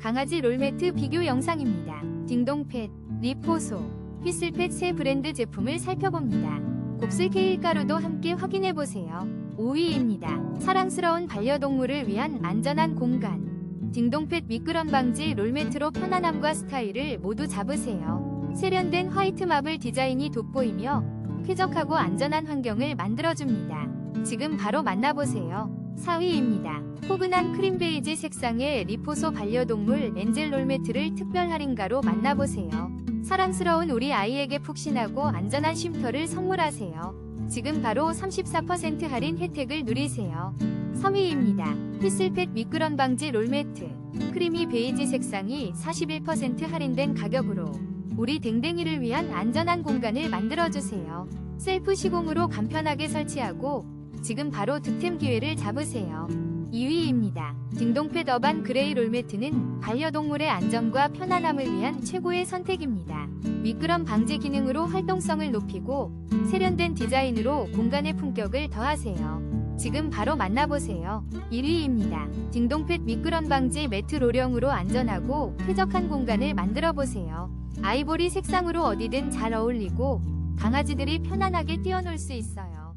강아지 롤매트 비교 영상입니다. 딩동펫, 리포소, 휘슬펫 새 브랜드 제품을 살펴봅니다. 곱슬 케일 가루도 함께 확인해보세요. 5위입니다. 사랑스러운 반려동물을 위한 안전한 공간. 딩동펫 미끄럼 방지 롤매트로 편안함과 스타일을 모두 잡으세요. 세련된 화이트 마블 디자인이 돋보이며 쾌적하고 안전한 환경을 만들어줍니다. 지금 바로 만나보세요. 4위입니다. 포근한 크림 베이지 색상의 리포소 반려동물 엔젤 롤매트를 특별 할인가로 만나보세요. 사랑스러운 우리 아이에게 푹신하고 안전한 쉼터를 선물하세요. 지금 바로 34% 할인 혜택을 누리세요. 3위입니다. 휘슬펫 미끄럼 방지 롤매트. 크리미 베이지 색상이 41% 할인된 가격으로 우리 댕댕이를 위한 안전한 공간을 만들어주세요. 셀프 시공으로 간편하게 설치하고 지금 바로 득템 기회를 잡으세요. 2위입니다. 딩동펫 어반 그레이 롤매트는 반려동물의 안전과 편안함을 위한 최고의 선택입니다. 미끄럼 방지 기능으로 활동성을 높이고 세련된 디자인으로 공간의 품격을 더하세요. 지금 바로 만나보세요. 1위입니다. 딩동펫 미끄럼 방지 매트 로령으로 안전하고 쾌적한 공간을 만들어 보세요. 아이보리 색상으로 어디든 잘 어울리고 강아지들이 편안하게 뛰어놀 수 있어요.